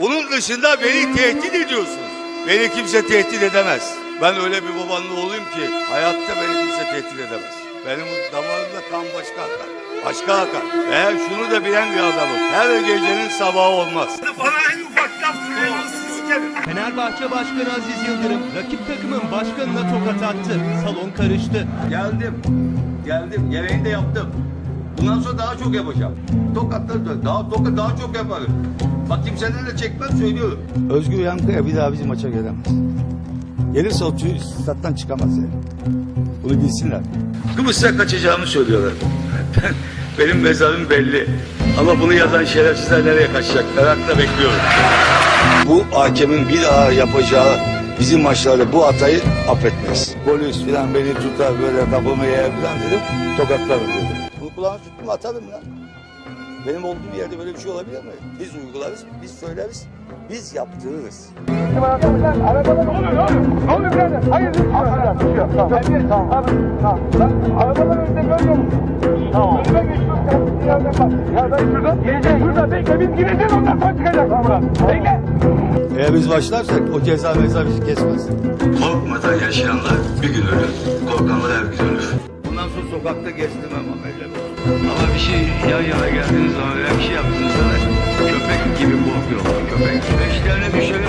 Onun dışında beni tehdit ediyorsunuz. Beni kimse tehdit edemez. Ben öyle bir babanın oğluyum ki hayatta beni kimse tehdit edemez. Benim damarımda kan başka akar. Başka akar. Ve şunu da bilen bir adamım. Her gecenin sabahı olmaz. Bana en ufak Fenerbahçe Başkanı Aziz Yıldırım rakip takımın başkanına tokat attı. Salon karıştı. Geldim. Geldim. Gereğini de yaptım. Bundan sonra daha çok yapacağım. Tokatları da daha tokat daha çok yaparım. Bak kimseden de çekmem söylüyorum. Özgür Yankaya bir daha bizim maça gelemez. Gelirse o stat'tan çıkamaz yani. Bunu bilsinler. Kıbrıs'a kaçacağımı söylüyorlar. Benim mezarım belli. Ama bunu yazan şerefsizler nereye kaçacak? Merakla bekliyorum. Bu hakemin bir daha yapacağı bizim maçlarda bu hatayı affetmez. Polis falan beni tutar böyle kafamı yer falan dedim. Tokatlarım dedim. Bunu kulağına tuttum atarım lan. Benim olduğum yerde böyle bir şey olabilir mi? Biz uygularız, biz söyleriz, biz yaptırırız. Arabada ne oluyor? Ne oluyor? Ne oluyor birader? Hayır, şey yok. Tamam. Tamam. Tamam. Tamam. Arabadan önünde görmüyor musun? Tamam. Önüme bir yerden bak. Ya ben şurada. Geleceksin. Şurada bekle. Biz gireceğiz ondan sonra çıkacaksın buradan. Bekle. Eğer biz başlarsak o ceza meza bizi kesmez. Korkmadan yaşayanlar bir gün ölür, korkanlar her gün ölür. Sokakta gezdirmem amelle. Ama bir şey yan yana geldiğiniz zaman öyle bir şey yaptığınızda da köpek gibi korkuyorlar köpek. Peşlerine olsun.